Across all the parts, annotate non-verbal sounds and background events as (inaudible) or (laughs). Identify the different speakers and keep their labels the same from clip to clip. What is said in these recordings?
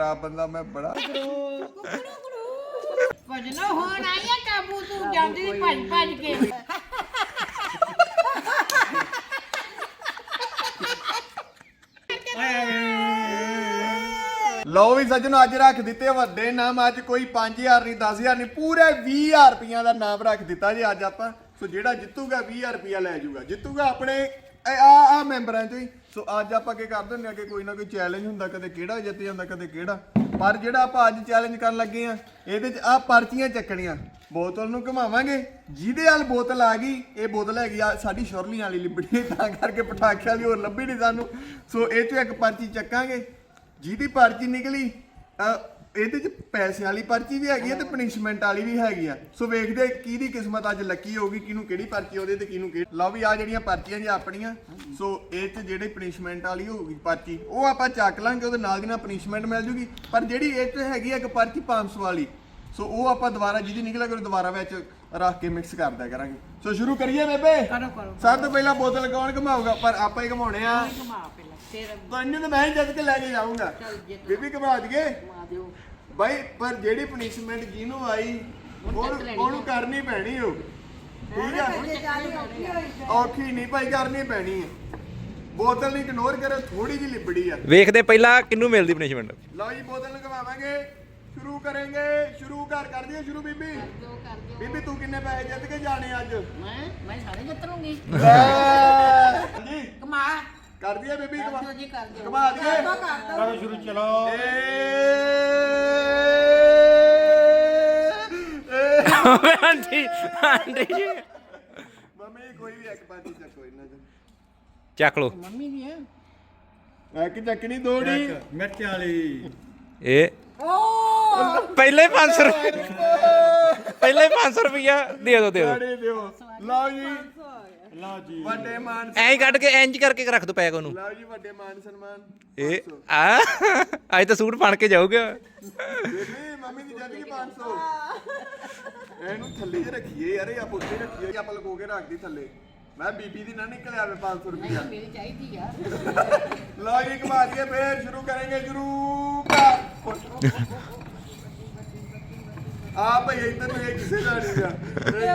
Speaker 1: ਖਰਾਬ ਬੰਦਾ ਮੈਂ ਬੜਾ
Speaker 2: ਭਜਨਾ ਹੋਣ ਆਇਆ ਕਾਬੂ ਤੂੰ ਜਾਂਦੀ ਸੀ ਭੱਜ ਭੱਜ ਕੇ।
Speaker 1: ਲਓ ਵੀ ਸੱਜਣੋ ਅੱਜ ਰੱਖ ਦਿੱਤੇ ਵੱਡੇ ਨਾਮ ਅੱਜ ਕੋਈ 5000 ਨਹੀਂ 10000 ਨਹੀਂ ਪੂਰੇ 20000 ਰੁਪਈਆ ਦਾ ਨਾਮ ਰੱਖ ਦਿੱਤਾ ਜੀ ਅੱਜ ਆਪਾਂ। ਸੋ ਜਿਹੜਾ ਜਿੱਤੂਗਾ 20000 ਰੁਪਈਆ ਲੈ ਜਾਊਗਾ। ਜਿੱਤੂਗਾ ਆਪਣੇ ਆ ਆ ਮੈਂਬਰਾਂ ਚੋਂ ਹੀ ਸੋ ਅੱਜ ਆਪਾਂ ਕੀ ਕਰਦੇ ਹੁੰਦੇ ਆ ਕੋਈ ਨਾ ਕੋਈ ਚੈਲੰਜ ਹੁੰਦਾ ਕਦੇ ਕਿਹੜਾ ਜਿੱਤ ਜਾਂਦਾ ਕਦੇ ਕਿਹੜਾ। ਪਰ ਜਿਹੜਾ ਆਪਾਂ ਅੱਜ ਚੈਲੰਜ ਕਰਨ ਲੱਗੇ ਆ ਇਹਦੇ 'ਚ ਆ ਪਰਚੀਆਂ ਚੱਕਣੀਆਂ। ਬੋਤਲ ਨੂੰ ਘੁਮਾਵਾਂਗੇ। ਜਿਹਦੇ ਹਾਲ ਬੋਤਲ ਆ ਗਈ ਇਹ ਬੋਤਲ ਹੈਗੀ ਆ ਸਾਡੀ ਸ਼ੁਰਲੀ ਵਾਲੀ ਲਿਬੜੀ ਤਾਂ ਕਰਕੇ ਪਟਾਕਿਆਂ ਵਾਲੀ ਹੋਰ ਲੱਭੀ ਨਹੀਂ ਸਾਨੂੰ। ਸੋ ਇਹ 'ਚੋਂ ਇੱਕ ਪਰਚੀ ਚੱਕਾਂਗੇ। ਜਿਹਦੀ ਪਰਚੀ ਨਿਕਲੀ ਅ, ਇਹਦੇ ਚ ਪੈਸੇ ਵਾਲੀ ਪਰਚੀ ਵੀ ਹੈਗੀ ਆ ਤੇ ਪਨਿਸ਼ਮੈਂਟ ਵਾਲੀ ਵੀ ਹੈਗੀ ਆ। ਸੋ ਵੇਖਦੇ ਆ ਕਿਹਦੀ ਕਿਸਮਤ ਅੱਜ ਲੱਕੀ ਹੋਊਗੀ, ਕਿਹਨੂੰ ਕਿਹੜੀ ਪਰਚੀ ਉਹਦੇ ਤੇ ਕਿਹਨੂੰ ਕਿਹੜੀ ਲਓ ਵੀ ਆ ਜਿਹੜੀਆਂ ਪਰਚੀਆਂ ਜੀ ਆਪਣੀਆਂ, ਸੋ ਇਹ ਚ ਜਿਹੜੀ ਪਨਿਸ਼ਮੈਂਟ ਵਾਲੀ ਹੋਊਗੀ ਪਰਚੀ, ਉਹ ਆਪਾਂ ਚੱਕ ਲਾਂਗੇ, ਉਹਦੇ ਨਾਲ ਦੀ ਨਾਲ ਪਨਿਸ਼ਮੈਂਟ ਮਿਲ ਜੂਗੀ। ਪਰ ਜਿਹੜੀ ਇਹ ਚ ਹੈਗੀ ਆ ਇੱਕ ਪਰਚੀ 500 ਵਾਲੀ, ਸੋ ਉਹ ਆਪਾਂ ਦੁਬਾਰਾ ਜਿਹਦੀ ਨਿਕਲਿਆ ਕਰੋ ਦੁਬਾਰਾ ਵਿੱਚ ਰੱਖ ਕੇ ਮਿਕਸ ਕਰ ਦਿਆ ਕਰਾਂਗੇ। ਸੋ ਸ਼ੁਰੂ ਕਰੀਏ ਬੇਬੇ?
Speaker 2: ਕਰੋ ਕਰੋ।
Speaker 1: ਸਭ ਤੋਂ ਪਹਿਲਾਂ ਬੋਤਲ ਕੌਣ ਘਮਾਊਗਾ? ਪਰ ਆਪਾਂ ਹੀ ਘਮਾਉਣੇ ਆ।
Speaker 2: ਘੁਮਾ ਪਹਿਲਾਂ ਤੇਰਾ
Speaker 1: ਤੈਨੂੰ ਤਾਂ ਮੈਂ ਹੀ ਜੱਜ ਕੇ ਲੈ ਕੇ ਜਾਊਂਗਾ।
Speaker 2: ਚੱਲ
Speaker 1: ਬੀਬੀ ਘਮਾ ਦਈਏ।
Speaker 2: ਘੁਮਾ ਦਿਓ।
Speaker 1: ਬਾਈ ਪਰ ਜਿਹੜੀ ਪਨਿਸ਼ਮੈਂਟ ਜਿਹਨੂੰ ਆਈ ਉਹਨੂੰ ਉਹਨੂੰ ਕਰਨੀ ਪੈਣੀ ਓ ਠੀਕ ਆ? ਔਖੀ ਨਹੀਂ ਭਾਈ ਕਰਨੀ ਪੈਣੀ ਹੈ। ਬੋਤਲ ਨਹੀਂ ਇਗਨੋਰ ਕਰੋ ਥੋੜੀ ਜਿਹੀ ਲਿਬੜੀ ਆ।
Speaker 3: ਵੇਖਦੇ ਪਹਿਲਾਂ ਕਿੰਨੂੰ ਮਿਲਦੀ ਪਨਿਸ਼ਮੈਂਟ
Speaker 1: ਲਓ ਜੀ ਬੋਤਲ ਨੂੰ ਘਮਾਵਾਂਗੇ। ਸ਼ੁਰੂ ਕਰਾਂਗੇ ਸ਼ੁਰੂ ਕਰ ਕਰ ਦਈਏ ਸ਼ੁਰੂ ਬੀਬੀ।
Speaker 2: ਦਿਓ ਕਰ ਦਿਓ।
Speaker 1: ਬੀਬੀ ਤੂੰ ਕਿੰਨੇ ਪੈਸੇ ਜਿੱਤ ਕੇ ਜਾਣੇ ਅੱਜ?
Speaker 2: ਮੈਂ ਮੈਂ ਸਾਰੇ ਜਿੱਤ ਲੂੰਗੀ
Speaker 1: ਲੈ। ਹਾਂਜੀ।
Speaker 2: ਘੁਮਾ
Speaker 1: ਕਰ ਦਈਏ ਬੀਬੀ
Speaker 2: ਕਰ
Speaker 1: ਘਮਾ
Speaker 2: ਦਿਓ ਜੀ ਕਰ ਦਿਓ।
Speaker 1: ਘਮਾ ਦਈਏ।
Speaker 4: ਕਰੋ ਸ਼ੁਰੂ ਚਲੋ
Speaker 3: ਆਂਟੀ ਆਂਟੀ ਜੀ
Speaker 1: ਮੰਮੀ ਕੋਈ ਵੀ ਇੱਕ ਚੱਕੋ ਇਹਨਾਂ ਚ।
Speaker 3: ਚੱਕ ਲੋ
Speaker 2: ਮੰਮੀ ਦੀ ਹੈ
Speaker 1: ਇੱਕ ਚੱਕਣੀ ਦੋੜੀ
Speaker 4: ਮਿਰਚ ਵਾਲੀ।
Speaker 3: ਇਹ ਪਹਿਲੇ 500 ਰੁਪਏ ਪਹਿਲੇ 500 ਰੁਪਇਆ ਦੇ ਦੋ ਦੇ
Speaker 1: ਦਿਓ। ਲਓ ਜੀ।
Speaker 4: ਲਓ ਜੀ।
Speaker 1: ਵੱਡੇ ਮਾਨ
Speaker 3: ਐਂ ਕੱਢ ਕੇ ਇੰਜ ਕਰਕੇ ਰੱਖ ਦੋ ਪੈਕ ਉਹਨੂੰ।
Speaker 1: ਲਓ ਜੀ ਵੱਡੇ ਮਾਨ ਸਨਮਾਨ।
Speaker 3: ਇਹ ਆ ਅੱਜ ਤਾਂ ਸੂਟ ਬਣ ਕੇ ਜਾਊਗਾ।
Speaker 1: ਬੇਬੀ ਮੰਮੀ ਦੀ ਜੱਜ ਕੀ 500 ਇਹਨੂੰ ਥੱਲੇ 'ਚ ਰੱਖੀਏ ਯਾਰ ਇਹ ਆਪ ਉੱਤੇ ਰੱਖੀਏ ਆਪਾਂ ਲਗੋ ਕੇ ਰੱਖਦੀ ਥੱਲੇ। ਮੈਂ ਬੀਬੀ ਦੀ ਨਾ ਨਿਕਲ ਆਵੇ 500 ਰੁਪਇਆ
Speaker 2: ਮੇਰੀ ਚਾਹੀਦੀ ਆ।
Speaker 1: ਲਓ ਜੀ ਘੁਮਾ ਦਈਏ ਫੇਰ ਸ਼ੁਰੂ ਕਰਾਂਗੇ ਸ਼ੁਰੂ ਕਰ। ਆ ਭਈ ਇੱਧਰ ਨੂੰ ਇਹ ਕਿਸੇ ਦਾ ਨਹੀਂ ਆ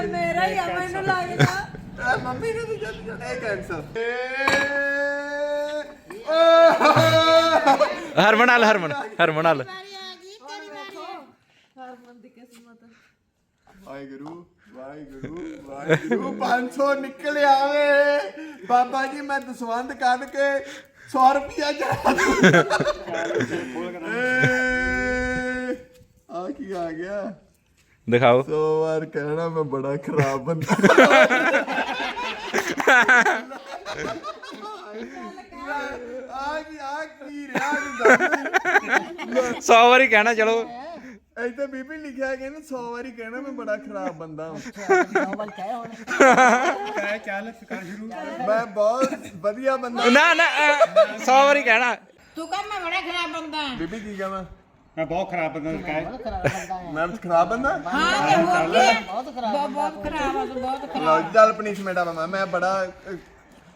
Speaker 5: ਇਹ ਮੇਰਾ ਹੀ ਆ ਮੈਨੂੰ ਲੱਗਦਾ।
Speaker 1: ਇਹ ਮੰਮੀ ਨੇ ਤਾਂ ਜੱਜ ਇਹ ਕੈਂਸਲ
Speaker 3: ਹਰਮਨ ਹਲ ਹਰਮਨ ਹਰਮਨ ਹਲ
Speaker 5: ਹਰਮਨ ਦੀ ਕਿਸਮਤ।
Speaker 1: ਵਾਹਿਗੁਰੂ ਵਾਹਿਗੁਰੂ ਵਾਹਿਗੁਰੂ 500 ਨਿਕਲ ਆਵੇ। ਬਾਬਾ ਜੀ ਮੈਂ ਦਸਵੰਦ ਕੱਢ ਕੇ 100 ਰੁਪਿਆ ਚੜਾ ਆ ਕੀ ਆ ਗਿਆ?
Speaker 3: ਦਿਖਾਓ।
Speaker 1: ਸੋ ਵਾਰ ਕਹਿਣਾ ਮੈਂ ਬੜਾ ਖਰਾਬ ਬੰਦਾ। ਆ ਕੀ ਆ ਕੀ ਰਿਹਾ ਹੁੰਦਾ
Speaker 3: 100 ਵਾਰੀ ਕਹਿਣਾ ਚਲੋ।
Speaker 1: ਇੱਥੇ ਬੀਬੀ ਲਿਖਿਆ ਕਿ 100 ਵਾਰੀ ਕਹਿਣਾ ਮੈਂ ਬੜਾ ਖਰਾਬ ਬੰਦਾ ਹਾਂ।
Speaker 2: ਨੋਬਲ ਕਹਿ ਹੁਣ।
Speaker 4: ਕਹਿ ਚੱਲ ਕਰ ਸ਼ੁਰੂ।
Speaker 1: ਮੈਂ ਬਹੁਤ ਵਧੀਆ ਬੰਦਾ।
Speaker 3: ਨਾ ਨਾ 100 ਵਾਰੀ ਕਹਿਣਾ।
Speaker 2: ਤੂੰ ਕਹ ਮੈਂ ਬੜਾ ਖਰਾਬ ਬੰਦਾ
Speaker 1: ਬੀਬੀ ਕੀ ਕਹਾਂ?
Speaker 4: ਮੈਂ ਬਹੁਤ ਖਰਾਬ ਬੰਦਾ ਕਹਿ।
Speaker 2: ਬਹੁਤ ਖਰਾਬ ਬੰਦਾ ਹੈ।
Speaker 1: ਮੈਂ ਖਰਾਬ ਬੰਦਾ?
Speaker 2: ਹਾਂ ਤੇ ਹੋਰ ਕੀ ਹੈ? ਬਹੁਤ ਖਰਾਬ ਬਹੁਤ ਖਰਾਬ ਆ ਤੂੰ ਬਹੁਤ ਖਰਾਬ
Speaker 1: ਲਓ ਚੱਲ ਪਨਿਸ਼ਮੈਂਟ ਆ ਮੈਂ ਮੈਂ ਬੜਾ ਅਹ,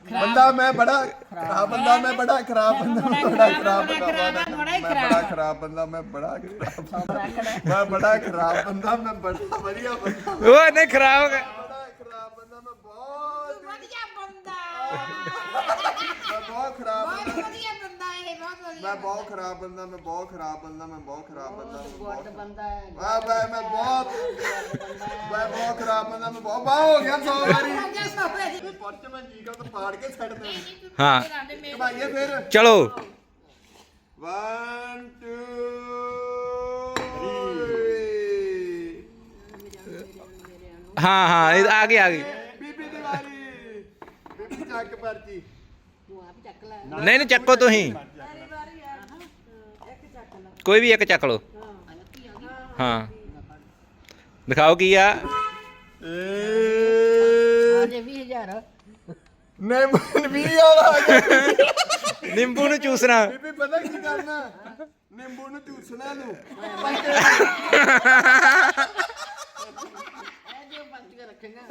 Speaker 1: ਬੰਦਾ ਮੈਂ ਬੜਾ ਖਰਾਬ ਬੰਦਾ ਮੈਂ ਬੜਾ ਖਰਾਬ ਬੰਦਾ ਮੈਂ ਬੜਾ ਖਰਾਬ ਬੰਦਾ ਮੈਂ ਬੜਾ ਖਰਾਬ ਬੰਦਾ ਮੈਂ ਬੜਾ ਖਰਾਬ ਮੈਂ ਬੜਾ ਖਰਾਬ ਬੰਦਾ ਮੈਂ ਬੜਾ ਵਧੀਆ ਬੰਦਾ।
Speaker 3: ਉਹ ਨਹੀਂ ਖਰਾਬ ਹੋ ਗਿਆ
Speaker 1: ਬੜਾ ਖਰਾਬ ਬੰਦਾ ਮੈਂ ਬਹੁਤ
Speaker 2: ਵਧੀਆ ਬੰਦਾ।
Speaker 1: ਮੈਂ ਬਹੁਤ ਖਰਾਬ
Speaker 2: ਬਹੁਤ ਵਧੀਆ ਬੰਦਾ। ਇਹ ਬਹੁਤ ਵਧੀਆ
Speaker 1: ਮੈਂ ਬਹੁਤ ਖਰਾਬ ਬੰਦਾ ਮੈਂ ਬਹੁਤ ਖਰਾਬ ਬੰਦਾ ਮੈਂ ਬਹੁਤ ਖਰਾਬ ਬੰਦਾ ਮੈਂ ਬਹੁਤ
Speaker 2: ਗੁੱਡ ਬੰਦਾ ਹੈ।
Speaker 1: ਆ ਮੈਂ ਮੈਂ ਬਹੁਤ ਮੈਂ ਬਹੁਤ ਖਰਾਬ ਬੰਦਾ ਮੈਂ ਬਹੁਤ ਬਾਹ ਹੋ ਗਿਆ 100 ਵਾਰੀ।
Speaker 2: ਬੰਦਾ ਸੋਵੇ
Speaker 1: ਇਹ ਪਰਚ ਮੈਂ ਜੀਗਾ ਤਾਂ ਫਾੜ ਕੇ ਛੱਡ ਦੇ।
Speaker 3: ਹਾਂ।
Speaker 1: ਭਾਈਏ ਫਿਰ।
Speaker 3: ਚਲੋ।
Speaker 1: 1 2
Speaker 3: ਹਾਂ ਹਾਂ ਇਹ ਆ ਗਈ ਆ ਗਈ।
Speaker 1: ਬੀਬੀ ਦੀ ਵਾਰੀ ਬੀਬੀ ਚੱਕ ਪਰਚੀ।
Speaker 2: ਤੂੰ ਆਪ ਚੱਕ ਲੈ।
Speaker 3: ਨਹੀਂ ਨਹੀਂ ਚੱਕੋ ਤੁਸੀਂ
Speaker 5: ਮੇਰੀ ਵਾਰੀ ਆ ਇੱਕ ਚੱਕ ਲੈ
Speaker 3: ਕੋਈ ਵੀ ਇੱਕ ਚੱਕ ਲਓ। ਹਾਂ। ਦਿਖਾਓ ਕੀ ਆ।
Speaker 1: ਏ
Speaker 2: ਅਜੇ 20000
Speaker 1: ਨਹੀਂ ਮਨ ਵੀ ਆਵਾ
Speaker 3: ਨਿੰਬੂ ਨੂੰ ਚੂਸਣਾ।
Speaker 1: ਬੀਬੀ ਪਤਾ ਕੀ ਕਰਨਾ? ਨਿੰਬੂ ਨੂੰ ਚੂਸਣਾ ਨੂੰ
Speaker 2: ਇਹ ਜੋ ਪੰਜ ਕੇ ਰੱਖੇਗਾ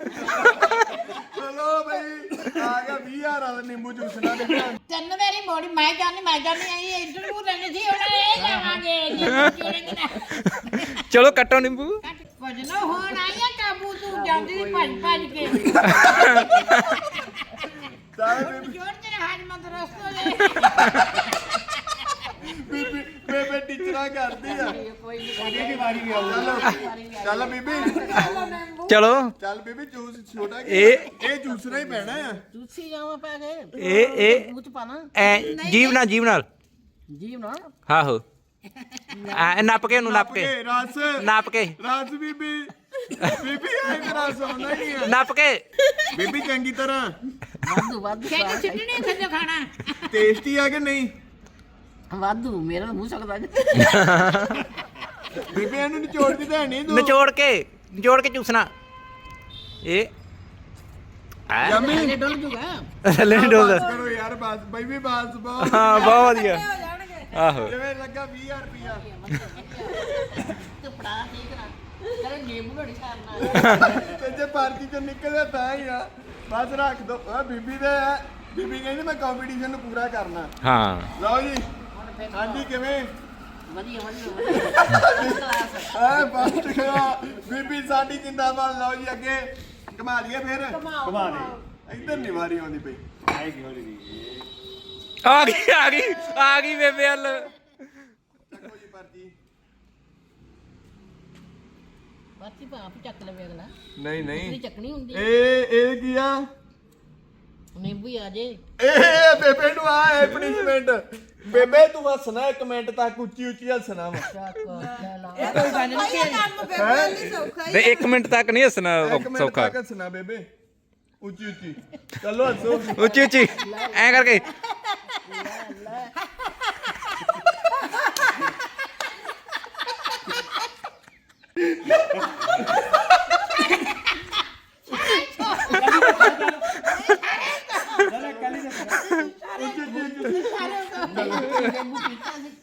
Speaker 1: ਚਲੋ ਬਈ ਆ ਗਿਆ 20000 ਵਾਲਾ ਨਿੰਬੂ ਚੂਸਣਾ ਤੇ ਫਿਰ
Speaker 2: ਤਿੰਨ ਵਾਰੀ ਮੋੜੀ ਮੈਂ ਜਾਣੀ ਮੈਂ ਜਾਣੀ ਅਸੀਂ ਇੰਟਰਵਿਊ ਲੈਣੀ ਸੀ ਉਹਨਾਂ ਨੇ ਇਹ ਜਾਵਾਂਗੇ ਚੋਰੇ
Speaker 3: ਚਲੋ ਕੱਟੋ ਨਿੰਬੂ।
Speaker 2: ਭਜਨੋ ਹੋਣ ਆਈ ਆ ਕਾਬੂ ਤੂੰ ਜਾਂਦੀ ਭੱਜ ਭੱਜ ਕੇ।
Speaker 1: ਚੱਲ ਬੀਬੀ
Speaker 2: ਜੋੜ ਤੇਰੇ ਹਾਜ ਮੰਦ ਰਸਤੋ ਦੇ
Speaker 1: ਬੀਬੀ ਬੇਬੇ ਟੀਚਰਾਂ ਕਰਦੀ ਆ।
Speaker 2: ਕੋਈ ਨਹੀਂ
Speaker 4: ਇਹਦੀ ਵਾਰੀ ਵੀ ਆਊ
Speaker 1: ਚੱਲ ਚੱਲ ਬੀਬੀ।
Speaker 3: ਚਲੋ।
Speaker 1: ਚੱਲ ਬੀਬੀ ਜੂਸ ਛੋਟਾ
Speaker 3: ਇਹ-
Speaker 1: ਇਹ ਜੂਸਣਾ ਹੀ ਪੈਣਾ ਆ।
Speaker 2: ਤੁਸੀਂ ਜਾਵਾਂ ਪਾ ਕੇ।
Speaker 3: ਇਹ ਇਹ
Speaker 2: ਮੂੰਹ ਚ ਪਾਣਾ
Speaker 3: ਐ ਜੀਵ ਨਾਲ ਜੀਵ ਨਾਲ।
Speaker 2: ਜੀਵ ਨਾ
Speaker 3: ਆਹੋ। ਐ ਨੱਪ ਕੇ ਉਹਨੂੰ ਨੱਪ ਕੇ।
Speaker 1: ਕੇ ਰਸ।
Speaker 3: ਨੱਪ ਕੇ।
Speaker 1: ਰਸ ਬੀਬੀ। ਬੀਬੀ ਐ ਤੇਰਾ ਸੌਣਾ ਹੀ ਆ
Speaker 3: ਨੱਪ ਕੇ।
Speaker 1: ਬੀਬੀ ਚੰਗੀ ਤਰ੍ਹਾਂ।
Speaker 2: ਵਾਧੂ ਵਾਧੂ ਕਹਿੰਦੇ ਚਿੱਟਣੀ ਥੱਲੇ ਖਾਣਾ।
Speaker 1: ਟੇਸਟੀ ਆ ਕਿ ਨਹੀਂ?
Speaker 2: ਵਾਧੂ ਮੇਰਾ ਮੂੰਹ ਸਕਦਾ
Speaker 1: ਬੀਬੀ ਇਹਨੂੰ ਨਿਚੋੜਦੀ ਤਾਂ ਨਹੀਂ ਤੂੰ।
Speaker 3: ਨਿਚੋੜ ਕੇ ਨਿਚੋੜ ਕੇ ਚੂਸਣਾ। ਇਹ
Speaker 2: ਥੱਲੇ ਡੁੱਲ ਜੂਗਾ।
Speaker 3: ਥੱਲੇ ਨੀ ਡੋਲਦਾ।
Speaker 1: ਬਸ ਕਰੋ ਯਾਰ ਬਸ ਬੀਬੀ ਬਸ ਬਹੁਤ
Speaker 3: ਹਾਂ ਬਹੁਤ ਵਧੀਆ। ਆਹੋ।
Speaker 1: ਜਿਵੇਂ ਲੱਗਾ 20000 ਰੁਪਿਆ
Speaker 2: ਤੂੰ ਫੜਾ ਠੀਕ ਨਾ ਕਰੇ ਨਿੰਬੂ ਘੜੀ ਕਰਨਾ
Speaker 1: ਤੇ ਜੇ ਪਾਰਟੀ ਚੋਂ ਨਿਕਲਿਆ ਤਾਂ ਹੀ ਆ। ਬਸ ਰੱਖ ਦੋ। ਆ ਬੀਬੀ ਦੇ ਆ। ਬੀਬੀ ਕਹਿੰਦੀ ਮੈਂ ਕੰਪੀਟੀਸ਼ਨ ਨੂੰ ਪੂਰਾ ਕਰਨਾ।
Speaker 3: ਹਾਂ।
Speaker 1: ਲਓ ਜੀ। ਹਾਂਜੀ ਕਿਵੇਂ?
Speaker 2: ਵਧੀਆ ਵਧੀਆ
Speaker 1: ਐ ਬਸ ਬੀਬੀ ਸਾਡੀ ਜਿੰਦਾਬਾਦ। ਲਓ ਜੀ ਅੱਗੇ। ਘਮਾ ਲਈਏ ਫਿਰ।
Speaker 4: ਘੁਮਾ ਦੇ
Speaker 1: ਇੱਧਰ ਨਹੀਂ ਵਾਰੀ ਆਉਂਦੀ ਪਈ।
Speaker 4: ਆਏਗੀ ਹੌਲੀ ਜੀ
Speaker 3: ਆ ਗਈ ਆ ਗਈ ਆ ਗਈ ਬੇਬੇ ਹਲ
Speaker 1: ਚੱਕੋ ਜੀ ਪਰਚੀ
Speaker 2: ਭਾਪ ਚੱਕ ਲਵੇ ਅਗਲਾ।
Speaker 1: ਨਹੀਂ
Speaker 2: ਨਹੀਂ।
Speaker 1: ਨਹੀਂ
Speaker 2: ਚੱਕਣੀ ਹੁੰਦੀ
Speaker 1: ਇਹ ਇਹ ਕੀ ਆ?
Speaker 2: ਨਿੰਬੂ ਹੀ ਆ ਜੇ।
Speaker 1: ਇਹ ਬੇਬੇ ਨੂੰ ਆ ਹੈ ਪਨਿਸ਼ਮੈਂਟ ਬੇਬੇ ਤੂੰ ਹੱਸਣਾ ਇੱਕ ਮਿੰਟ ਤੱਕ ਉੱਚੀ ਉੱਚੀ ਹੱਸਣਾ ਵਾ।
Speaker 2: ਚੱਕ ਲੈ
Speaker 5: ਕੋਈ ਗੱਲ ਨਹੀਂ ਕੰਮ ਬੇਬੇ ਲਈ ਸੌਖਾ ਹੀ
Speaker 3: ਤੇ 1 ਮਿੰਟ ਤੱਕ ਨਹੀਂ ਹੱਸਣਾ
Speaker 1: ਇੱਕ ਮਿੰਟ
Speaker 3: ਸੌਖਾ।
Speaker 1: ਤੱਕ ਹੱਸਣਾ ਬੇਬੇ। ਉੱਚੀ ਉੱਚੀ। ਚਲੋ ਹੱਸੋ
Speaker 3: ਉੱਚੀ ਉੱਚੀ। ਐ ਕਰਕੇ।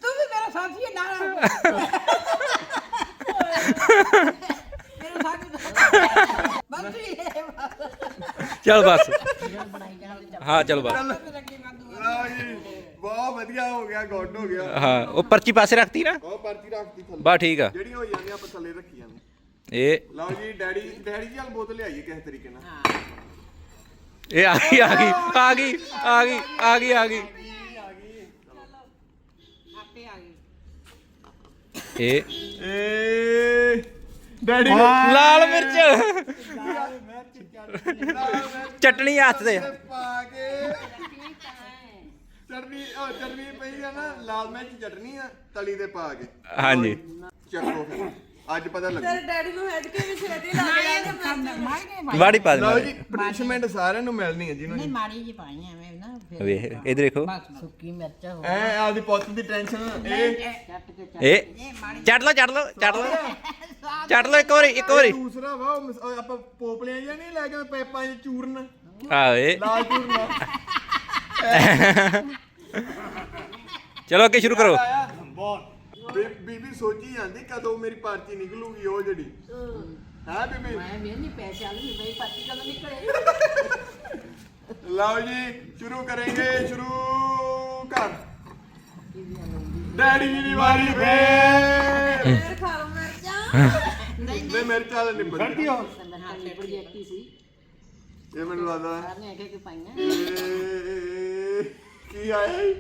Speaker 2: ਤੂੰ ਵੀ ਮੇਰਾ ਸਾਥੀ ਹੈ ਨਾਲ ਸਾਥੀ ਬਸ ਵੀ
Speaker 3: ਚਲ ਬਸ। ਹਾਂ ਚਲ ਬਸ।
Speaker 1: ਲਓ ਜੀ ਬਹੁਤ ਵਧੀਆ ਹੋ ਗਿਆ ਗੁੱਡ ਹੋ ਗਿਆ।
Speaker 3: ਹਾਂ ਉਹ ਪਰਚੀ ਪਾਸੇ ਰੱਖਤੀ ਨਾ?
Speaker 1: ਉਹ ਪਰਚੀ ਰੱਖਤੀ ਥੱਲੇ।
Speaker 3: ਬਸ ਠੀਕ ਆ।
Speaker 1: ਜਿਹੜੀ ਹੋ ਜਾਂਦੀ ਆਪਾਂ ਥੱਲੇ ਰੱਖੀ ਜਾਂਦੇ
Speaker 3: ਇਹ
Speaker 1: ਲਓ ਜੀ ਡੈਡੀ ਡੈਡੀ ਜੀ ਵਾਲ ਬੋਤਲ ਲਿਆਈਏ ਕਿਸੇ ਤਰੀਕੇ ਨਾਲ।
Speaker 3: ਇਹ ਆ ਗਈ ਆ ਗਈ ਆ ਗਈ ਆ ਗਈ ਆ ਗਈ ਆ ਗਈ।
Speaker 2: ਆਪੇ ਆ ਗਈ
Speaker 3: ਇਹ
Speaker 1: ਏ ਡੈਡੀ
Speaker 3: ਲਾਲ ਮਿਰਚ। ਚਟਣੀ ਹੱਥ ਦੇ
Speaker 1: ਪਾ ਕੇ। ਚਟਨੀ ਉਹ ਚਟਨੀ ਪਈ ਆ ਨਾ ਲਾਲ ਮਿਰਚ ਚਟਨੀ ਆ ਤਲੀ ਦੇ ਪਾ ਕੇ।
Speaker 3: ਹਾਂਜੀ।
Speaker 1: ਚੱਕੋ ਫਿਰ। ਅੱਜ ਪਤਾ ਲੱਗੂ
Speaker 5: ਤੇਰੇ ਡੈਡੀ ਨੂੰ ਹੈਡ ਕੇ ਵੀ ਛੇਤੀ
Speaker 2: ਮਾਰ ਕੇ
Speaker 3: ਵਾੜੀ ਪਾ
Speaker 1: ਲਓ ਜੀ ਪਨਿਸ਼ਮੈਂਟ ਸਾਰਿਆਂ ਨੂੰ ਮਿਲਣੀ ਹੈ ਜਿਹਨੂੰ
Speaker 2: ਨਹੀਂ ਮਾੜੀ ਜੀ ਪਾਈ ਐਵੇਂ ਨਾ ਫਿਰ
Speaker 3: ਵੇਖ ਇਧਰ ਦੇਖੋ।
Speaker 2: ਸੁੱਕੀ ਮਿਰਚ ਹੋ
Speaker 1: ਐ ਆਪਦੀ ਪੁੱਤ ਦੀ ਟੈਨਸ਼ਨ ਇਹ
Speaker 2: ਚੱਟ ਕੇ ਚੱਟ
Speaker 3: ਇਹ ਚੱਟ ਲਓ ਚੱਟ ਲਓ ਚੱਟ (laughs) ਲਓ। ਇੱਕ ਵਾਰੀ ਇੱਕ ਵਾਰੀ।
Speaker 1: ਦੂਸਰਾ ਵਾ ਉਹ ਮਸ- ਉਹ ਆਪਾਂ ਪੋਪਲੀਆਂ ਜਾਂ ਨਹੀਂ ਲੈ ਕੇ ਪੈਪਾਂ 'ਚ ਚੂਰਨ।
Speaker 3: ਆ ਇਹ।
Speaker 1: ਲਾਲ ਚੂਰਨ। (laughs) (laughs)
Speaker 3: ਚਲੋ ਅੱਗੇ ਸ਼ੁਰੂ ਕਰੋ।
Speaker 1: ਸੋਚੀ ਜਾਂਦੀ ਕਦੋਂ ਮੇਰੀ ਪਰਚੀ ਨਿਕਲੂਗੀ ਉਹ ਜਿਹੜੀ। ਹੈ। ਬੀਬੀ?
Speaker 2: ਮੈਂ ਵੀ ਨਹੀਂ ਪੈਸੇ ਵਾਲੀ ਮੇਰੀ ਪੱਤੀ ਕਦੋਂ ਨਿਕਲੇ?
Speaker 1: ਲਓ ਜੀ ਸ਼ੁਰੂ ਕਰਾਂਗੇ ਸ਼ੁਰੂ ਕਰ। ਡੈਡੀ ਜੀ ਦੀ ਵਾਰੀ ਫੇਰ।
Speaker 5: ਖਾ ਲਓ ਮਿਰਚਾਂ।
Speaker 1: ਲੈ ਮੇਰੇ ਚਾਲ ਨਿਬੜ
Speaker 4: ਗਲਤੀ ਹੋ।
Speaker 2: ਐਕਟੀ ਸੀ।
Speaker 1: ਇਹ ਮੈਨੂੰ ਲੱਗਦਾ
Speaker 2: ਸਾਰਨੇ ਇੱਕ ਇੱਕ ਪਾਈਆਂ।
Speaker 1: ਕੀ ਆਇਆ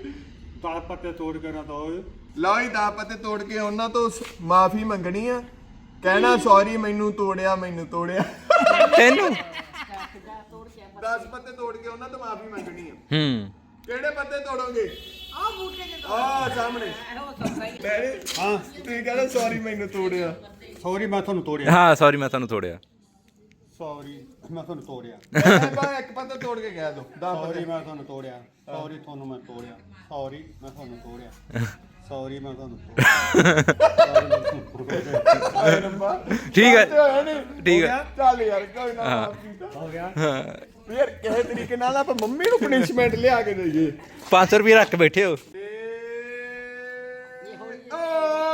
Speaker 4: ਦਾਲ ਪੱਤੇ ਤੋੜ ਕੇ ਨਾ ਦੋ।
Speaker 1: ਲਓ ਜੀ ਦਾ ਪੱਤੇ ਤੋੜ ਕੇ ਉਹਨਾਂ ਤੋਂ ਮਾਫੀ ਮੰਗਣੀ ਆ। ਕਹਿਣਾ ਸੌਰੀ ਮੈਨੂੰ ਤੋੜਿਆ ਮੈਨੂੰ ਤੋੜਿਆ।
Speaker 3: ਤੈਨੂੰ?
Speaker 1: 10 ਪੱਤੇ ਤੋੜ ਕੇ ਉਹਨਾਂ ਤੋਂ ਮਾਫੀ ਮੰਗਣੀ ਆ।
Speaker 3: ਹੂੰ।
Speaker 1: ਕਿਹੜੇ ਪੱਤੇ ਤੋੜੋਗੇ?
Speaker 2: ਆ ਬੂਟੇ ਦੇ
Speaker 1: ਆ ਸਾਹਮਣੇ।
Speaker 2: ਸੌਖਾ ਹੀ।
Speaker 1: ਤੁਸੀਂ ਕਹਿੰਦੇ ਸੌਰੀ ਮੈਨੂੰ ਤੋੜਿਆ।
Speaker 4: ਸੌਰੀ ਮੈਂ ਤੁਹਾਨੂੰ ਤੋੜਿਆ।
Speaker 3: ਹਾਂ ਸੌਰੀ ਮੈਂ ਤੁਹਾਨੂੰ ਤੋੜਿਆ।
Speaker 4: ਸੌਰੀ ਮੈਂ ਤੁਹਾਨੂੰ ਤੋੜਿਆ।
Speaker 1: ਮੈਂ ਬਾ ਇੱਕ ਪੱਤਾ ਤੋੜ ਕੇ ਕਹਿ ਦੋ 10
Speaker 4: ਸੌਰੀ
Speaker 1: ਪੱਤੇ।
Speaker 4: ਮੈਂ ਤੁਹਾਨੂੰ ਤੋੜਿਆ। ਸੌਰੀ ਤੁਹਾਨੂੰ ਮੈਂ ਤੋੜਿਆ। ਸੌਰੀ ਮੈਂ ਤੁਹਾਨੂੰ ਤੋੜਿਆ। ਸੌਰੀ ਮੈਂ ਤੁਹਾਨੂੰ
Speaker 1: ਰੱਬਾ (laughs)
Speaker 3: ਠੀਕ ਹੈ? ਠੀਕ
Speaker 1: ਹੋ? ਚੱਲ ਯਾਰ ਕੋਈ ਨਾ
Speaker 3: ਹਾਂ।
Speaker 4: ਗਿਆ?
Speaker 3: ਹਾਂ।
Speaker 1: ਯਾਰ ਕਿਸੇ ਤਰੀਕੇ ਨਾਲ ਆਪਾਂ ਮੰਮੀ ਨੂੰ ਪਨਿਸ਼ਮੈਂਟ ਲਿਆ ਕੇ ਦੇਈਏ।
Speaker 3: 500 ਰੁਪਏ ਰੱਖ ਬੈਠੇ ਹੋ।
Speaker 1: ਓ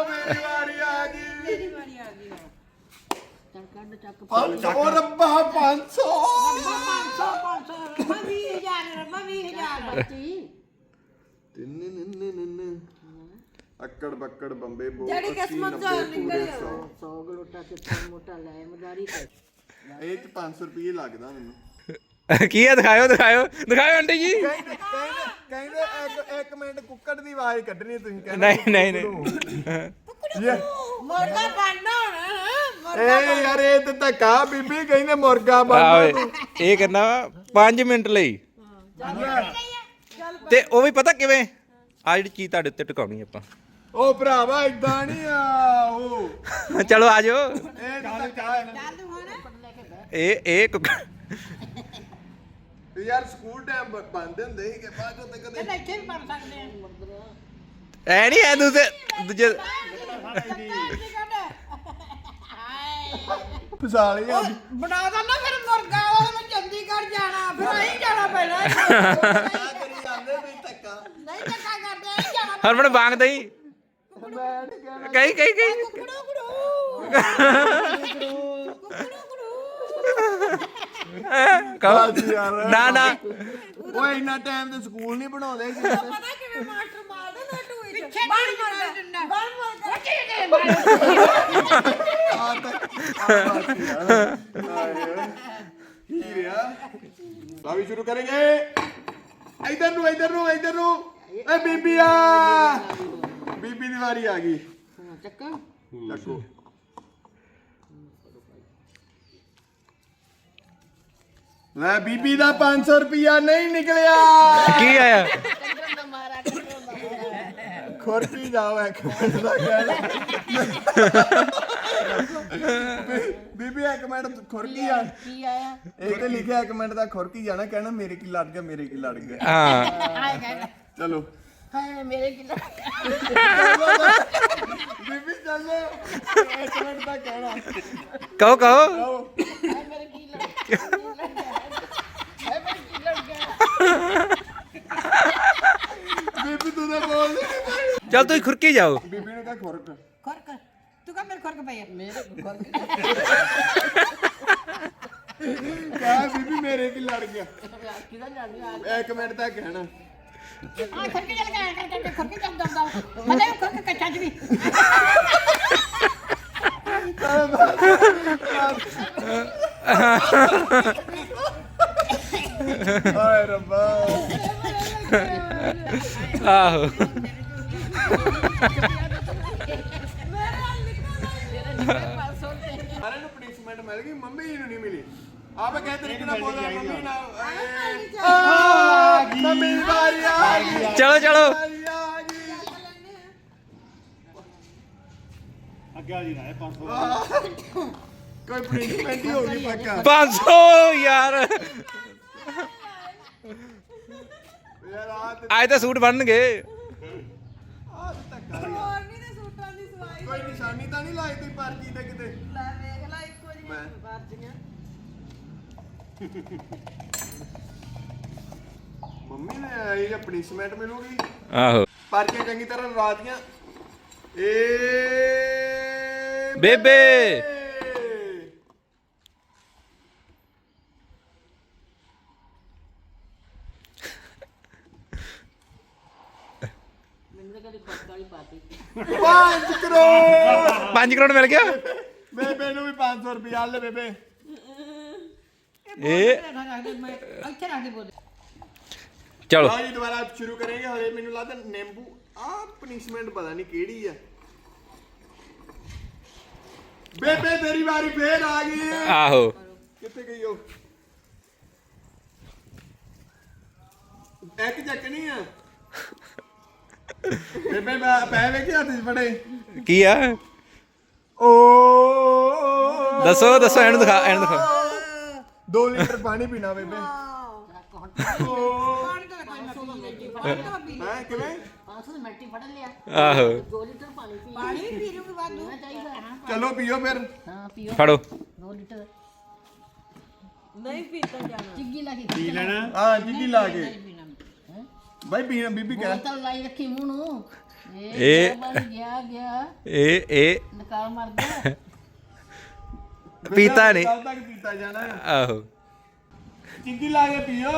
Speaker 1: ਮੇਰੀ ਵਾਰੀ ਆ ਗਈ।
Speaker 5: ਮੇਰੀ ਵਾਰੀ ਆ ਗਈ।
Speaker 2: ਚੱਲ ਕੱਢ ਚੱਕ
Speaker 1: 500 ਰੱਬਾ 500
Speaker 2: 500 500 2000 ਰੱਬਾ
Speaker 5: 20000
Speaker 1: ਤਿੰਨ ਨਿੰਨ ਨਿੰਨ ਅੱਕੜ ਬੱਕੜ ਬੰਬੇ ਬੋ
Speaker 5: ਜਿਹੜੀ
Speaker 1: 80,
Speaker 5: ਕਿਸਮਤ
Speaker 1: 90,
Speaker 5: ਚ ਨਿਕਲ
Speaker 1: ਸੌ।
Speaker 2: ਸੌ ਗਲੋਟਾ ਕਿੱਥੋਂ ਮੋਟਾ ਲੈ ਮਦਾਰੀ ਤੇ
Speaker 1: ਇਹ ਚ 500 ਰੁਪਏ ਲੱਗਦਾ ਮੈਨੂੰ। (laughs)
Speaker 3: ਕੀ ਹੈ ਦਿਖਾਇਓ ਦਿਖਾਇਓ। ਦਿਖਾਇਓ ਆਂਟੀ ਜੀ।
Speaker 1: ਕਹਿੰਦੇ ਕਹਿੰਦੇ ਇੱਕ ਇੱਕ ਮਿੰਟ ਕੁੱਕੜ ਦੀ ਆਵਾਜ਼ ਕੱਢਣੀ ਤੁਸੀਂ ਕਹਿੰਦੇ
Speaker 3: ਨਹੀਂ ਨਹੀਂ ਨਹੀਂ।
Speaker 5: ਮੁਰਗਾ ਬਣਨਾ ਹੋਣਾ ਹਾਂ? ਮੁਰਗਾ
Speaker 1: ਏ ਯਾਰ ਇਹ ਤੇ ਧੱਕਾ ਬੀਬੀ ਕਹਿੰਦੇ ਮੁਰਗਾ
Speaker 3: ਆ
Speaker 1: ਬਣਨਾ
Speaker 3: ਓਏ
Speaker 1: ਤੂੰ।
Speaker 3: ਇਹ ਕਹਿੰਦਾ 5 ਮਿੰਟ ਲਈ। ਤੇ ਉਹ ਵੀ ਪਤਾ ਕਿਵੇਂ? ਆ ਜਿਹੜੀ ਚੀਜ਼ ਤੁਹਾਡੇ ਉੱਤੇ ਟਿਕਾਉਣੀ ਆਪਾਂ।
Speaker 1: ਉਹ ਭਰਾਵਾ ਇਦਾਂ ਨਹੀਂ ਆ ਉਹ (laughs)
Speaker 3: ਚਲੋ ਆ ਜਾਓ।
Speaker 1: ਇਹ ਤੇ ਧੱਕਾ ਹੈ ਨਾ।
Speaker 3: ਇਹ ਇਹ ਕੁੱਕ-
Speaker 1: ਯਾਰ ਸਕੂਲ ਟਾਈਮ ਬੰਦ ਹੁੰਦੇ ਸੀ ਕਿ ਬਾਅਦ ਚੋਂ ਤੇ ਕਦੇ
Speaker 2: ਕਹਿੰਦਾ ਇੱਥੇ ਵੀ ਬਣ ਸਕਦੇ ਆ।
Speaker 3: ਐ ਨਹੀਂ ਐ ਦੂਜੇ ਦੂਜੇ
Speaker 1: ਫਸਾ ਲਿਆ
Speaker 2: ਬਣਾ ਦਾ ਨਾ ਫਿਰ ਮੁਰਗਾ ਉਹ ਮੈਂ ਚੰਡੀਗੜ੍ਹ ਜਾਣਾ ਫਿਰ ਅਸੀਂ ਜਾਣਾ ਪਹਿਲਾਂ।
Speaker 1: ਕਰੀ ਜਾਂਦੇ ਵੀ ਧੱਕਾ।
Speaker 2: ਨਹੀਂ ਧੱਕਾ ਕਰਦੇ ਜਾਣਾ
Speaker 3: ਹਰਮਨ ਬਾਂਗ ਦਈ ਕਈ ਕਈ ਕਈ
Speaker 2: ਕੁੜੂ ਕੁੜੂ।
Speaker 3: ਕਹੋ। ਨਾ ਨਾ।
Speaker 1: ਓਏ ਇੰਨਾ ਟਾਈਮ ਤੇ ਸਕੂਲ ਨਹੀਂ ਬਣਾਉਂਦੇ ਸੀ।
Speaker 5: ਪਤਾ ਕਿਵੇਂ ਮਾਸਟਰ ਮਾਰਦੇ ਨਾ ਟੂਈ ਚ? ਬਣ
Speaker 2: ਦਿੰਦਾ।
Speaker 5: ਬਣ ਮੁਰਗਾ
Speaker 1: ਆ ਤਾਂ ਆ ਬਸ ਯਾਰ। ਆਏ ਕੀ ਰਿਹਾ? ਲਾ ਵੀ ਸ਼ੁਰੂ ਕਰਾਂਗੇ। ਇਧਰ ਨੂੰ ਇਧਰ ਨੂੰ ਇਧਰ ਨੂੰ। ਏ ਬੀਬੀਆ। ਬੀਬੀ ਦੀ ਵਾਰੀ ਆ ਗਈ।
Speaker 2: ਚੱਕਾ।
Speaker 1: ਚੱਕੋ। ਲੈ ਬੀਬੀ ਦਾ 500 ਰੁਪਿਆ ਨਹੀਂ ਨਿਕਲਿਆ।
Speaker 3: ਕੀ ਆਇਆ?
Speaker 1: ਖੁਰਕੀ ਜਾਓ ਇੱਕ ਮਿੰਟ ਦਾ ਕਹਿਣਾ ਬੀਬੀ ਇੱਕ ਮਿੰਟ ਖੁਰਕੀ ਆ।
Speaker 2: ਕੀ ਆਇਆ?
Speaker 1: ਇਹ ਤੇ ਲਿਖਿਆ ਇੱਕ ਮਿੰਟ ਦਾ ਖੁਰਕੀ ਜਾਣਾ ਕਹਿਣਾ ਮੇਰੇ ਕੀ ਲੜ ਗਿਆ ਮੇਰੇ ਕੀ ਲੜ ਗਿਆ।
Speaker 3: ਹਾਂ।
Speaker 1: ਚਲੋ।
Speaker 2: ਹਾਏ ਮੇਰੇ ਕੀ
Speaker 1: ਬੀਬੀ ਚੱਲੋ ਇੱਕ ਮਿੰਟ ਦਾ ਕਹਿਣਾ
Speaker 3: ਕਹੋ ਕਹੋ
Speaker 1: ਆਓ
Speaker 2: ਹਾਏ ਮੇਰੇ ਕੀ ਲੱਗ ਹਾਏ ਮੇਰੇ ਕੀ ਲੱਗ ਗਿਆ
Speaker 1: ਬੀਬੀ ਤੂੰ ਤਾਂ ਬੋਲ
Speaker 3: ਚਲ ਤੁਸੀਂ ਖੁਰਕੀ ਜਾਓ
Speaker 1: ਬੀਬੀ ਨੂੰ ਕਹ ਖੁਰਕ
Speaker 2: ਖੁਰਕ ਤੂੰ ਕਹ ਮੇਰੇ ਖੁਰਕ ਪਈ ਮੇਰੇ ਖੁਰਕ
Speaker 1: ਕਹ ਬੀਬੀ ਮੇਰੇ ਕੀ ਲੜ ਗਿਆ
Speaker 2: ਕਿਹਦਾ ਜਾਣੀ ਆ
Speaker 1: ਇੱਕ ਮਿੰਟ ਦਾ ਕਹਿਣਾ
Speaker 2: ਆ ਖੁਰਕ ਚੱਲ ਗਿਆ ਕਰ ਕਰ ਖੁਰਕ ਚੱਲ ਦੰਦਾ ਮਤਲਬ ਖੁਰਕ ਕੱਚਾ ਵੀ
Speaker 1: ਹਾਏ ਰੱਬਾ।
Speaker 3: ਆਹੋ।
Speaker 1: ਸਾਰਿਆਂ ਨੂੰ ਪਨਿਸ਼ਮੈਂਟ ਮਿਲ ਗਈ ਮੰਮੀ ਨੂੰ ਨਹੀਂ ਮਿਲੀ। ਆਪ ਕਹਿ ਤਰੀਕੇ ਨਾਲ ਬੋਲਦਾ ਮੰਮੀ ਨਾਲ ਆ। ਗਈ ਮੰਮੀ ਦੀ ਵਾਰੀ ਆ ਗਈ।
Speaker 3: ਚਲੋ ਚਲੋ।
Speaker 4: ਅੱਗੇ ਆ ਜੀ ਨਾ 500
Speaker 1: ਕੋਈ ਪਨਿਸ਼ਮੈਂਟ ਹੀ ਹੋ ਗਈ ਪੱਕਾ
Speaker 3: 500 ਯਾਰ।
Speaker 1: ਯਾਰ ਆ ਤੇ
Speaker 3: ਅੱਜ ਤਾਂ ਸੂਟ ਬਣਨਗੇ।
Speaker 1: ਆ ਤੇ ਧੱਕਾ ਹੀ ਆ।
Speaker 5: ਹੋਰ ਨਹੀਂ ਤੇ ਸੂਟਾਂ ਦੀ ਸਵਾਈ
Speaker 1: ਕੋਈ ਨਿਸ਼ਾਨੀ ਤਾਂ ਨਹੀਂ ਲਾਈ ਤੀ ਪਰਚੀ ਤੇ ਕਿਤੇ?
Speaker 5: ਲੈ ਵੇਖ ਲੈ ਇੱਕੋ ਜਿਹੀਆਂ
Speaker 1: ਮੈਂ-
Speaker 5: ਬਾਰਜੀਆਂ (laughs)
Speaker 1: ਮੰਮੀ ਨੇ ਆਈ ਜਾਂ ਪਨਿਸ਼ਮੈਂਟ ਮਿਲੂਗੀ।
Speaker 3: ਆਹੋ।
Speaker 1: ਪਰਚੀਆਂ ਚੰਗੀ ਤਰ੍ਹਾਂ ਲਵਾਤੀਆਂ ਏ
Speaker 3: ਬੇਬੇ।
Speaker 2: ਮੈਨੂੰ ਤਾਂ ਕਦੀ ਖੁਰਕ ਵਾਲੀ ਪਾਤੀ।
Speaker 1: ਪੰਜ ਕਰੋੜ!
Speaker 3: 5 ਕਰੋੜ ਮਿਲ ਗਿਆ?
Speaker 1: ਬੇਬੇ ਨੂੰ ਵੀ 500 ਰੁਪਏ ਲੈ ਬੇਬੇ।
Speaker 3: ਇਹ
Speaker 2: ਰੱਖ ਦੇ ਮੈਂ ਇੱਥੇ ਰੱਖ ਦੇ। ਬੋਲ
Speaker 3: ਚਲੋ
Speaker 1: ਜੀ ਦੁਬਾਰਾ ਸ਼ੁਰੂ ਕਰਾਂਗੇ ਹਲੇ ਮੈਨੂੰ ਲੱਗਦਾ ਨਿੰਬੂ ਆ ਪਨਿਸ਼ਮੈਂਟ ਪਤਾ ਨਹੀਂ ਕਿਹੜੀ ਆ। ਬੇਬੇ ਤੇਰੀ ਵਾਰੀ ਫੇਰ ਆ ਗਈ
Speaker 3: ਆਹੋ।
Speaker 1: ਕਿੱਥੇ ਗਈ ਉਹ? ਇੱਕ ਚੱਕਣੀ ਆ। ਬੇਬੇ ਮੈਂ ਪੈ ਵੇਖੀ ਹੱਥ 'ਚ ਫੜੇ।
Speaker 3: ਕੀ ਆ?
Speaker 1: ਓ।
Speaker 3: ਦੱਸੋ ਦੱਸੋ ਇਹਨੂੰ ਦਿਖਾ ਇਹਨੂੰ ਦਿਖਾ।
Speaker 1: 2 ਲੀਟਰ ਪਾਣੀ ਪੀਣਾ ਬੇਬੇ।
Speaker 2: ਪਾਣੀ ਤਾਂ ਕੋਈ ਨਾ ਪੀ ਪਾਣੀ ਤਾਂ ਪੀ
Speaker 1: ਹੈ ਕਿਵੇਂ?
Speaker 2: 500 ਮਿੰਟੀ ਫੜ ਲਿਆ।
Speaker 3: ਆਹੋ।
Speaker 2: 2 ਲੀਟਰ ਪਾਣੀ ਪੀ। ਪਾਣੀ ਵੀ ਪੀ ਲੂਗੀ ਵਾਧੂ। ਚਾਹੀਦਾ। ਹਾਂ
Speaker 1: ਚਲੋ ਪੀਓ ਫਿਰ।
Speaker 2: ਹਾਂ ਪੀਓ।
Speaker 3: ਫੜੋ।
Speaker 2: 2 ਲੀਟਰ।
Speaker 5: ਨਹੀਂ ਪੀਤਾ ਜਾਣਾ।
Speaker 2: ਚਿੱਗੀ ਲਾ ਕੇ
Speaker 4: ਪੀ ਲੈਣਾ?
Speaker 1: ਹਾਂ ਜਿੱਦੀ ਲਾ ਕੇ।
Speaker 2: ਪੀਣਾ ਹੈ?
Speaker 1: ਬਾਈ ਪੀਣਾ ਬੀਬੀ ਕਹਿ।
Speaker 2: ਬੋਤਲ ਲਾਈ ਰੱਖੀ ਮੂੰਹ ਨੂੰ।
Speaker 3: ਇਹ-
Speaker 2: ਇਹ ਬਣ ਗਿਆ ਗਿਆ।
Speaker 3: ਇਹ ਇਹ
Speaker 2: ਨਕਾਰ ਮਰ ਗਿਆ। (laughs)
Speaker 3: ਪੀਤਾ ਨਹੀਂ।
Speaker 1: ਕੱਲ ਤੱਕ ਪੀਤਾ ਜਾਣਾ।
Speaker 3: ਆਹੋ।
Speaker 1: ਚਿੰਗੀ ਲਾ ਕੇ ਪੀਓ।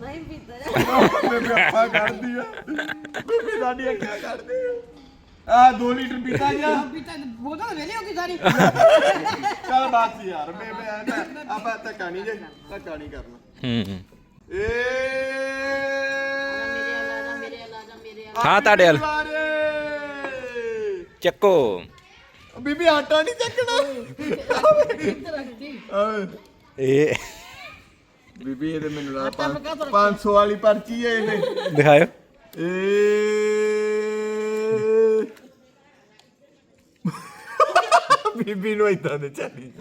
Speaker 5: ਨਹੀਂ ਪੀਤਾ ਜਾਣਾ
Speaker 1: ਬੇਬੇ ਆਪਾਂ ਕਰਦੀ ਆ। ਬੇਬੇ ਸਾਡੀ ਅੱਖਾਂ ਕਰਦੀ ਆ। ਆ 2 ਲੀਟਰ ਪੀਤਾ ਜਾ।
Speaker 2: ਅਭੀ ਤਾਂ ਬੋਤਲ ਵੇਲੇ ਹੋ ਗਈ ਸਾਰੀ।
Speaker 1: ਚੱਲ ਬਾਤ ਯਾਰ ਬੇਬੇ ਆ ਤਾਂ ਆਪਾਂ ਧੱਕਾ ਨਹੀਂ ਜੇ ਧੱਕਾ ਨਹੀਂ ਕਰਨਾ।
Speaker 3: ਹੂੰ
Speaker 1: ਏ
Speaker 3: ਹਾਂ, ਤੁਹਾਡੇ ਵੱਲ। ਚੱਕੋ।
Speaker 1: ਬੀਬੀ ਆਟਾ ਨਹੀਂ ਚੱਕਣਾ। ਆਵੇ।
Speaker 3: ਇਹ
Speaker 1: ਬੀਬੀ ਇਹਦੇ ਮੈਨੂੰ ਲਾ 500 ਵਾਲੀ ਪਰਚੀ ਹੈ ਇਹਦੇ।
Speaker 3: ਦਿਖਾਓ
Speaker 1: ਏ ਬੀਬੀ ਨੂੰ ਇਦਾਂ ਦੇ ਚੱਲੀ ਇਹ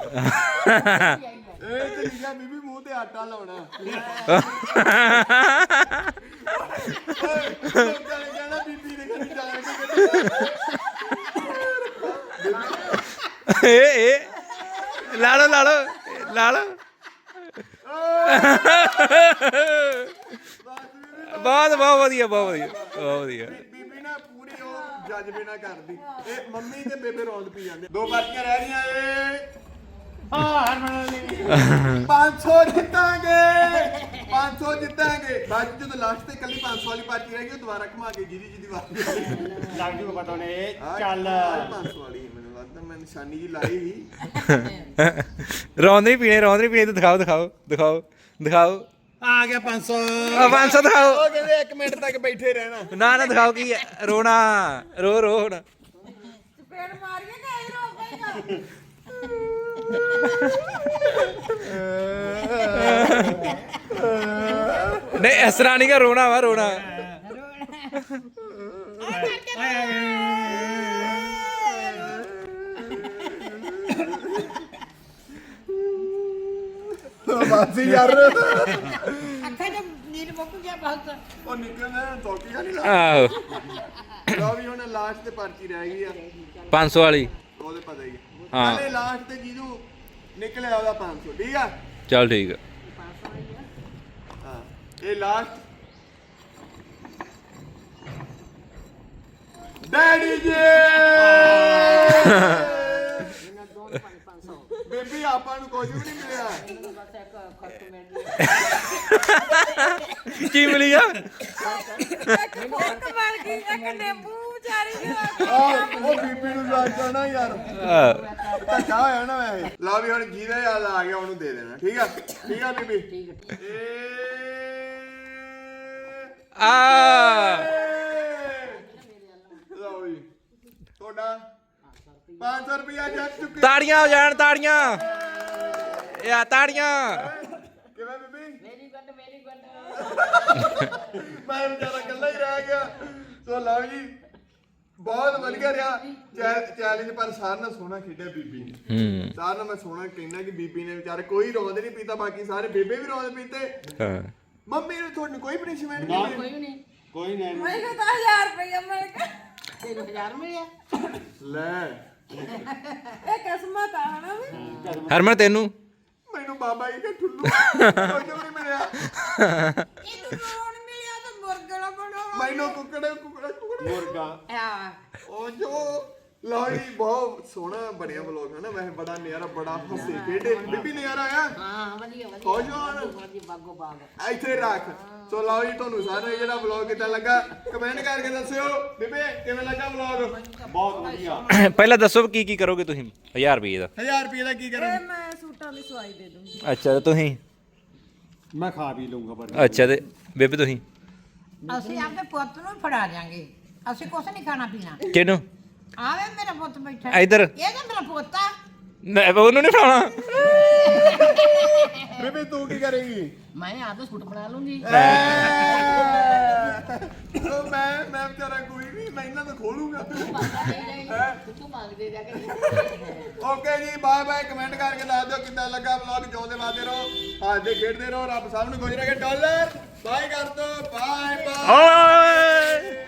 Speaker 1: ਤੇ ਲਿਖਿਆ ਬੀਬੀ ਮੂੰਹ ਤੇ ਆਟਾ ਲਾਉਣਾ। ਲੋਕਾਂ ਨੇ ਕਹਿਣਾ ਬੀਬੀ ਦੇ ਘਰ ਜਾ ਕੇ
Speaker 3: ਇਹ ਇਹ ਲਾ ਲਓ ਲਾ ਲਓ ਲਾ ਲਓ। ਬਹੁਤ ਬਹੁਤ ਵਧੀਆ ਬਹੁਤ ਵਧੀਆ ਬਹੁਤ ਵਧੀਆ।
Speaker 1: ਬੀਬੀ ਨਾ ਪੂਰੀ ਉਹ ਜੱਜਮੇ ਨਾ ਕਰਦੀ। ਇਹ ਮੰਮੀ ਤੇ ਬੇਬੇ ਰੌਂਦ ਪੀ ਜਾਂਦੇ। ਦੋ ਬਾਟੀਆਂ ਰਹਿ ਗਈਆਂ ਏ। ਹਾਂ ਹਰਮਨ 500 ਜਿੱਤਾਂਗੇ 500 ਜਿੱਤਾਂਗੇ। ਬਾਅਦ 'ਚ ਜਦੋਂ ਲਾਸਟ ਤੇ ਕੱਲੀ 500 ਵਾਲੀ ਪਾਰਟੀ ਰਹਿ ਗਈ ਉਹ ਦੁਬਾਰਾ ਘੁਮਾ ਕੇ ਜਿਹਦੀ ਜਿਹਦੀ ਵਾਰੀ।
Speaker 4: ਲੱਗ ਜੂਗਾ ਪਤਾ ਨੇ
Speaker 1: ਆਹ
Speaker 4: ਚੱਲ।
Speaker 1: 500 ਵਾਲੀ। ਲੱਗਦਾ ਮੈਂ ਨਿਸ਼ਾਨੀ ਜੀ ਲਾਈ ਸੀ। (laughs)
Speaker 3: ਰੌਂਦ ਪੀਣੇ ਰੌਂਦ ਪੀਣੇ ਤੇ ਦਿਖਾਓ ਦਿਖਾਓ ਦਿਖਾਓ ਦਿਖਾਓ।
Speaker 4: ਆ ਗਿਆ 500
Speaker 3: ਆ 500 ਦਿਖਾਓ।
Speaker 1: ਉਹ ਕਹਿੰਦੇ 1 ਮਿੰਟ ਤੱਕ ਬੈਠੇ ਰਹਿਣਾ।
Speaker 3: ਨਾ ਨਾ ਦਿਖਾਓ ਕੀ ਹੈ। ਰੋਣਾ ਰੋ ਰੋ ਹੁਣ।
Speaker 5: ਚਪੇੜ ਮਾਰੀਏ ਕਿ ਇਧਰੋਂ ਪਏਗਾ
Speaker 3: ਨਹੀਂ ਇਸ ਤਰ੍ਹਾਂ ਨਹੀਂ ਗਾ ਰੋਣਾ ਵਾ ਰੋਣਾ।
Speaker 1: ਬਸ ਯਾਰ।
Speaker 2: ਅੱਖਾਂ ਚ ਨੀਰ ਮੁੱਕ ਗਿਆ ਬਸ।
Speaker 1: ਉਹ ਨਿਕਲਣਾ ਚੌਕੀ ਨਹੀਂ ਲਾ।
Speaker 3: ਆਹੋ।
Speaker 1: ਲਓ ਵੀ ਹੁਣ ਲਾਸਟ ਤੇ ਪਰਚੀ ਰਹਿ ਗਈ ਆ।
Speaker 3: 500 ਵਾਲੀ।
Speaker 1: ਉਹਦੇ ਪਤਾ ਹੀ ਆ।
Speaker 3: ਹਾਂ।
Speaker 1: ਹਲੇ ਲਾਸਟ ਤੇ ਜਿਹਨੂੰ ਨਿਕਲਿਆ ਉਹਦਾ 500 ਠੀਕ ਆ?
Speaker 3: ਚੱਲ ਠੀਕ ਆ।
Speaker 1: ਹਾਂ ਇਹ ਲਾਸਟ ਡੈਡੀ ਜੀ! (laughs) ਬੇਬੀ ਆਪਾਂ ਨੂੰ ਕੁਝ ਵੀ ਨਹੀਂ ਮਿਲਿਆ।
Speaker 3: ਕੀ ਮਿਲੀ ਆ?
Speaker 5: ਇੱਕ ਫੋਕ ਬਣ ਗਈ ਇੱਕ ਨਿੰਬੂ ਵਿਚਾਰੀ ਦੇ
Speaker 1: ਆਹ, ਉਹ ਬੀਬੀ ਨੂੰ ਲੱਗ ਜਾਣਾ ਯਾਰ।
Speaker 3: ਆਹ,
Speaker 1: ਧੱਕਾ ਹੋਇਆ ਨਾ ਵੈਸੇ। ਲਾ ਵੀ ਹੁਣ ਜਿਹਦਾ ਯਾਦ ਆ ਗਿਆ ਉਹਨੂੰ ਦੇ ਦੇਣਾ। ਠੀਕ ਆ? ਠੀਕ ਆ ਬੀਬੀ? ਠੀਕ
Speaker 3: ਆ
Speaker 1: ਲਓ ਜੀ ਤੁਹਾਡਾ 500 ਰੁਪਇਆ ਜਿੱਤ ਚੁੱਕੇ
Speaker 3: ਤਾੜੀਆਂ ਹੋ ਜਾਣ ਤਾੜੀਆਂ। ਯਾ ਤਾੜੀਆਂ।
Speaker 1: ਕਿਵੇਂ ਬੀਬੀ? Very good very good. ਮੈਂ ਵਿਚਾਰਾ ਇਕੱਲਾ ਹੀ ਰਹਿ ਗਿਆ। ਸੋ ਲਓ ਜੀ ਬਹੁਤ ਵਧੀਆ ਰਿਹਾ। ਚੈਲੰਜ ਪਰ ਸਾਰਿਆਂ ਨਾਲ ਸੋਹਣਾ ਖੇਡਿਆ ਬੀਬੀ ਨੇ।
Speaker 3: ਹੂੰ।
Speaker 1: ਸਾਰਿਆਂ ਨਾਲ ਮੈਂ ਸੋਹਣਾ ਕਹਿਣਾ ਕਿ ਬੀਬੀ ਨੇ ਵਿਚਾਰੇ ਕੋਈ ਰੋਂਦ ਨਹੀਂ ਪੀਤਾ ਬਾਕੀ ਸਾਰੇ ਬੇਬੇ ਵੀ ਰੋਂਦ ਪੀਤੇ।
Speaker 3: ਹਾਂ।
Speaker 1: ਮੰਮੀ ਨੇ ਤੁਹਾਨੂੰ ਕੋਈ ਪਨਿਸ਼ਮੈਂਟ ਨਹੀਂ
Speaker 2: ਕੋਈ ਨਹੀਂ।
Speaker 4: ਕੋਈ ਨਹੀਂ।
Speaker 5: ਮੈਨੂੰ ਤਾਂ 1000 ਰੁਪਏ ਮਿਲ
Speaker 2: ਤੈਨੂੰ ਹਜ਼ਾਰ ਮਿਲਿਆ?
Speaker 1: ਲੈ
Speaker 5: ਇਹ ਕਿਸਮਤ ਆ ਹਨਾ ਵੀ।
Speaker 3: ਹਰਮਨ ਤੈਨੂੰ?
Speaker 1: ਮੈਨੂੰ ਬਾਬਾ ਜੀ ਦਾ ਠੁੱਲੂ। ਵੀ ਨਹੀਂ ਮਿਲਿਆ।
Speaker 5: ਇਹ ਰੋਣ ਮਿਲਿਆ? ਤਾਂ ਮੁਰਗਲਾ ਬਣੋ
Speaker 1: ਮੈਨੂੰ ਕੁੱਕੜ ਕੁੱਕੜ ਕੁੱਕੜ।
Speaker 4: ਮੁਰਗਾ।
Speaker 2: ਆ
Speaker 1: ਉਹ ਜੋ ਲਓ ਜੀ ਬਹੁਤ ਸੋਹਣਾ ਬਣਿਆ ਵਲੌਗ ਹੈ ਨਾ ਵੈਸੇ ਬੜਾ ਨਿਆਰਾ ਬੜਾ ਹੱਸੇ ਖੇਡੇ। ਬੀਬੀ ਨਿਆਰਾ ਆਇਆ?
Speaker 2: ਹਾਂ ਵਧੀਆ ਵਧੀਆ।
Speaker 1: ਖੁਸ਼ ਹੋ ਹੁਣ?
Speaker 2: ਵਧੀਆ ਬਾਗੋ ਬਾਗ
Speaker 1: ਇੱਥੇ ਰੱਖ। ਸੋ ਲਓ ਜੀ ਤੁਹਾਨੂੰ ਸਾਰਿਆਂ ਨੂੰ ਜਿਹੜਾ ਵਲੌਗ ਕਿੱਦਾਂ ਲੱਗਾ ਕਮੈਂਟ ਕਰਕੇ ਦੱਸਿਓ। ਬੀਬੀ ਕਿਵੇਂ ਲੱਗਾ ਵਲੌਗ
Speaker 4: ਬਹੁਤ ਵਧੀਆ। (coughs)
Speaker 3: ਪਹਿਲਾਂ ਦੱਸੋ ਕੀ ਕੀ ਕਰੋਗੇ ਤੁਸੀਂ? 1000 ਰੁਪਏ ਦਾ।
Speaker 1: 1000 ਰੁਪਏ ਦਾ ਕੀ ਕਰਾਂ
Speaker 5: ਇਹ ਮੈਂ ਸੂਟਾਂ ਦੀ ਸਵਾਈ ਦੇ ਦੂੰਗੀ।
Speaker 3: ਅੱਛਾ ਤੇ ਤੁਸੀਂ?
Speaker 4: ਮੈਂ ਖਾ ਵੀ ਲਊਂਗਾ ਪਰ।
Speaker 3: ਅੱਛਾ ਤੇ ਬੇਬੇ ਤੁਸੀਂ?
Speaker 2: ਅਸੀਂ ਆਪਣੇ ਪੁੱਤ ਨੂੰ ਫੜਾ ਦਿਆਂਗੇ। ਅਸੀਂ ਕੁਛ ਨਹੀਂ ਖਾਣਾ ਪੀਣਾ।
Speaker 3: ਕਿਹਨੂੰ?
Speaker 2: ਆਵੇ ਮੇਰਾ ਪੁੱਤ ਬੈਠਾ।
Speaker 3: ਇੱਧਰ।
Speaker 2: ਇਹ ਤਾਂ ਮੇਰਾ ਪੋਤਾ
Speaker 3: ਨਹੀਂ, ਉਹਨੂੰ ਨਹੀਂ ਫੜਾਉਣਾ।
Speaker 1: ਬੀਬੀ ਤੂੰ ਕੀ ਕਰੇਂਗੀ?
Speaker 2: ਮੈਂ ਆਪਦਾ ਸੂਟ ਬਣਾ ਲੂੰਗੀ।
Speaker 1: ਉਹ ਮੈਂ ਮੈਂ ਵਿਚਾਰਾ ਕੋਈ ਨਹੀਂ ਮੈਂ ਇਹਨਾਂ ਤੋਂ ਖੋਲੂਗਾ।
Speaker 2: ਤੂੰ ਮੰਗ ਦੇ ਜਾ ਕੇ।
Speaker 1: ਓਕੇ ਜੀ ਬਾਏ ਬਾਏ ਕਮੈਂਟ ਕਰਕੇ ਦੱਸ ਦਿਓ ਕਿੱਦਾਂ ਲੱਗਾ ਵਲੌਗ ਜਿਉਂਦੇ ਵਾਦੇ ਰਹੋ ਹੱਸਦੇ ਖੇਡਦੇ ਰਹੋ ਰੱਬ ਸਭ ਨੂੰ ਖੁਸ਼ ਰੱਖੇ। ਡਾਲਰ ਬਾਏ ਕਰ ਦੋ ਬਾਏ ਬਾਏ।
Speaker 3: ਓਏ।